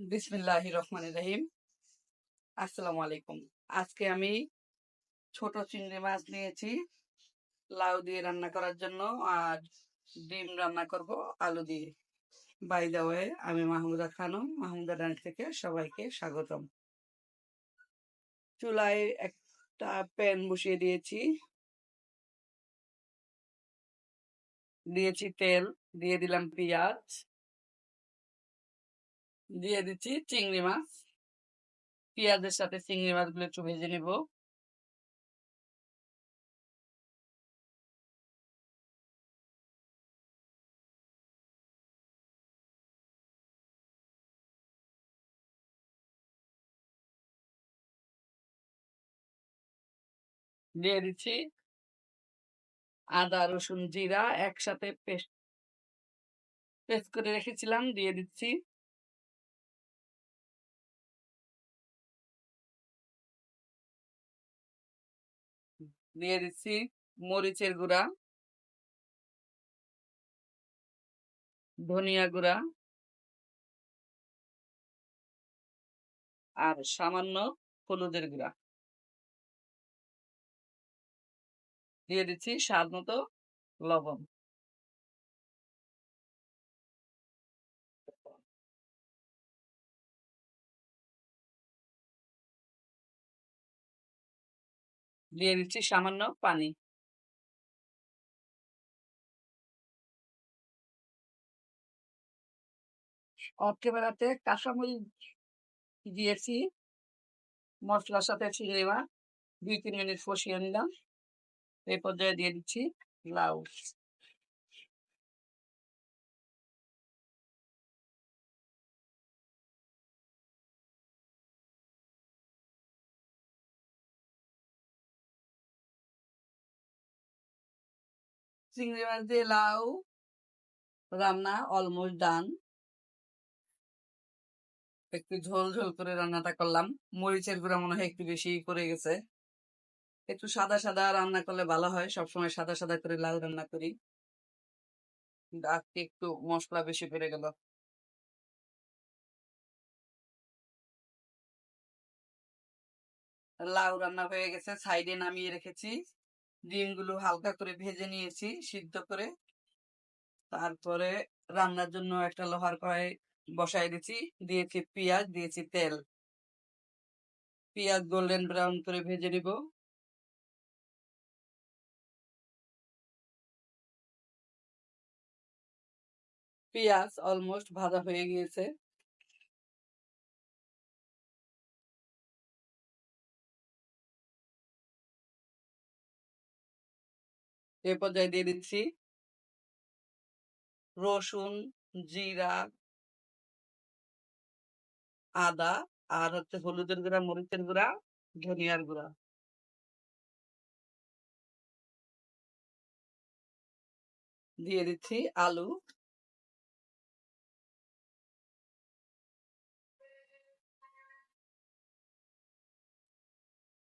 বিসমিল্লাহ রহমান রহিম। আসসালামু আলাইকুম। আজকে আমি ছোট চিংড়ি মাছ নিয়েছি, লাউ দিয়ে রান্না করার জন্য, আর ডিম রান্না করব, আলু দিয়ে। বাই দা ওয়ে আমি মাহমুদা খানম, মাহমুদা ডান্স থেকে সবাইকে স্বাগতম। চুলায় একটা প্যান বসিয়ে দিয়েছি। দিয়েছি তেল, দিয়ে দিলাম পেঁয়াজ। দিয়ে দিচ্ছি চিংড়ি মাছ। পেঁয়াজের সাথে চিংড়ি মাছগুলো একটু ভেজে নিব। দিয়ে দিচ্ছি আদা, রসুন, জিরা একসাথে পেস্ট পেস্ট করে রেখেছিলাম। দিয়ে দিচ্ছি দিয়ে দিচ্ছি মরিচের গুঁড়া। ধনিয়া গুঁড়া। আর সামান্য হলুদের গুঁড়া। দিয়ে দিচ্ছি স্বাদ মতো লবণ। দিয়ে দিচ্ছি সামান্য পানি। অক্টোবরাতে কাঁচামরিচ দিয়েছি, মশলার সাথে ছিঁড়ে দুই, তিন মিনিট ফসিয়ে নিলাম। এই পর্যায়ে দিয়ে দিচ্ছি লাউ। চিংড়ি মাছ দিয়ে লাউ রান্না অলমোস্ট ডান একটু ঝোল ঝোল করে রান্নাটা করলাম। মরিচের গুঁড়া মনে হয় একটু বেশি করে গেছে। একটু সাদা সাদা রান্না করলে ভালো হয়। সবসময় সাদা সাদা করে লাউ রান্না করি। আজকে একটু মশলা বেশি পড়ে গেল। লাউ রান্না হয়ে গেছে, সাইডে নামিয়ে রেখেছি। ডিমগুলো হালকা করে ভেজে নিয়েছি, সিদ্ধ করে। তারপরে রান্নার জন্য একটা লোহার কড়াই বসাই দিয়েছি দিয়েছি পেঁয়াজ, দিয়েছি তেল। পেঁয়াজ গোল্ডেন ব্রাউন করে ভেজে নিব। পেঁয়াজ অলমোস্ট ভাজা হয়ে গিয়েছে। এ পর্যায়ে দিয়ে দিচ্ছি। রসুন, জিরা আদা আর হচ্ছে হলুদের গুঁড়া, মরিচের গুঁড়া, ধনিয়ার গুঁড়া। দিয়ে দিচ্ছি আলু।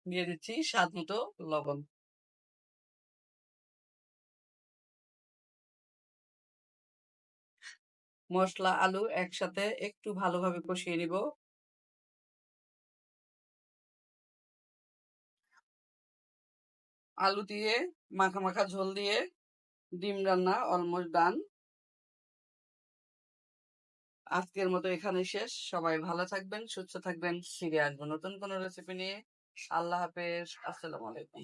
দিয়ে দিচ্ছি স্বাদ মতো লবণ। মশলা আলু একসাথে একটু ভালোভাবে কষিয়ে নিব। আলু দিয়ে মাখা মাখা ঝোল দিয়ে ডিম রান্না অলমোস্ট ডান আজকের মতো এখানে শেষ। সবাই ভালো থাকবেন, সুস্থ থাকবেন। ফিরে আসব নতুন কোনো রেসিপি নিয়ে। আল্লাহ হাফেজ। আসসালামু আলাইকুম।